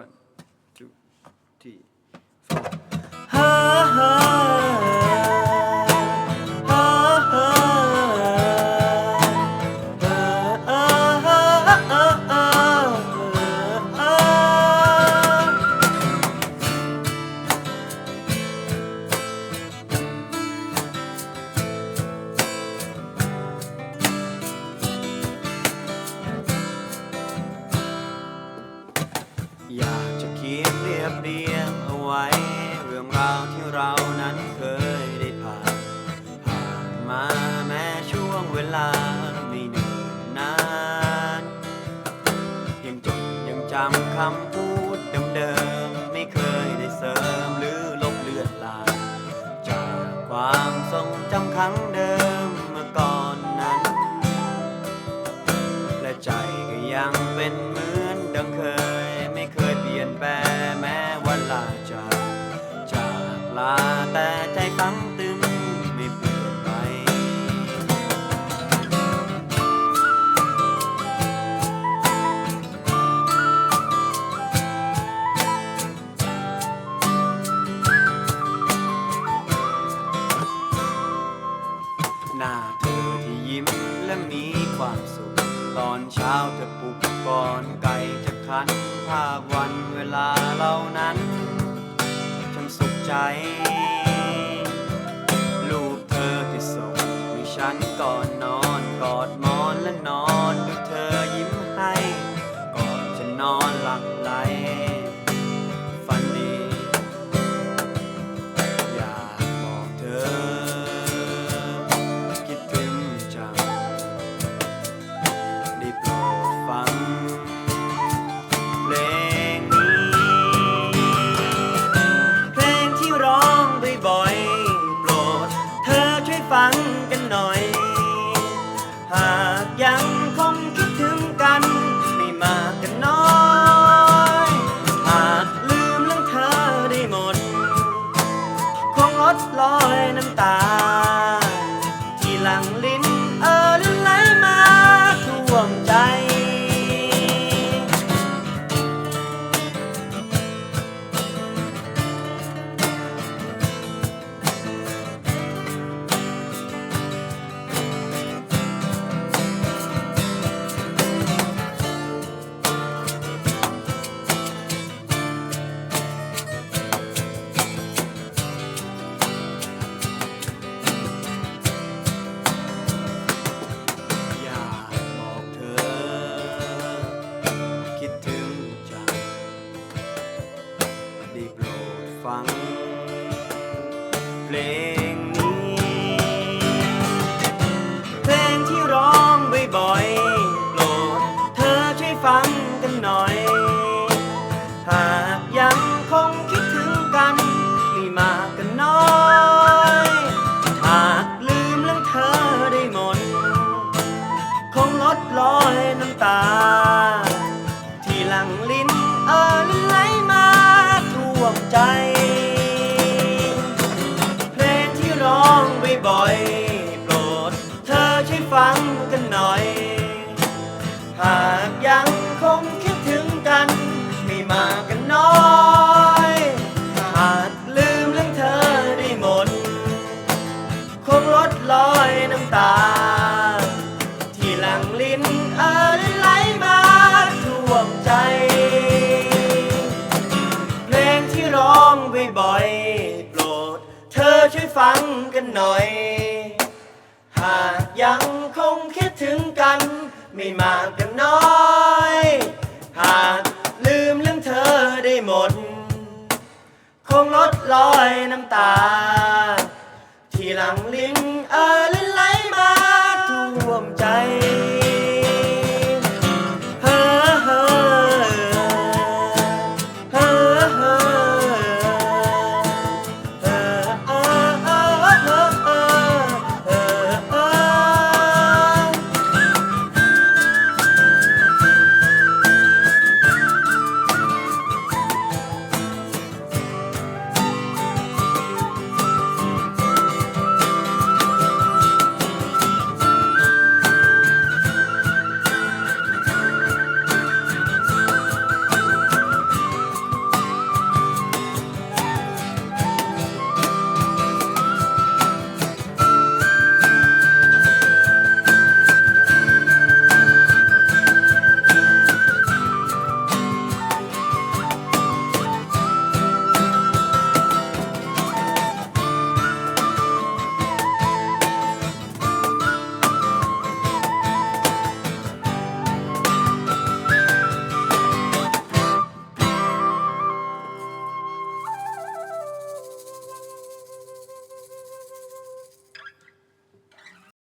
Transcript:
one two three four. ฮ่า เรียบเรียงเอาไว้ เรื่องราวที่เรานั้นเคยได้ผ่านผ่านมาแม้ช่วงเวลาไม่เนิ่นนาน ยังจดยังจำคำพูดเดิมๆไม่เคยได้เสริมหรือลบเลือนลางจากความทรงจำครั้งเดิม ลาแต่ใจฝังตึงไม่เปลี่ยนไป หน้าเธอที่ยิ้มและมีความสุข ตอนเช้าเธอปลุกก่อนไก่จะขันภาพวันเวลาเหล่านั้น ใจ รูปเธอที่ส่งให้ฉันก่อน ฟังกันหน่อย หากยังคงคิดถึงกัน ไม่มากกันน้อย หากลืมเรื่องเธอได้หมด คงลดลอยน้ำตาัง เพลงนี้ เพลงที่ร้องบ่อยๆโปรดเธอช่วยฟังกันหน่อย หากยังคงคิดถึงกันไม่มากกันน้อย หากลืมเรื่องเธอได้หมด คงลดลอยน้ำตา ที่หลังลิ้นเออไหลมาท่วมใจากยังคงคิดถึงกัน ไม่มากกันน้อยหากลืมเรื่องเธอได้หมด คงลดลอยน้ำตา ที่หลังลิ้นเออไหลมาท่วมใจ เพลงที่ร้องบ่อยๆโปรด เธอช่วยฟังกันหน่อย หากยังคงคิดถึงกัน ไม่มากกันน้อย หากลืมเรื่องเธอได้หมด คงลดลอยน้ำตา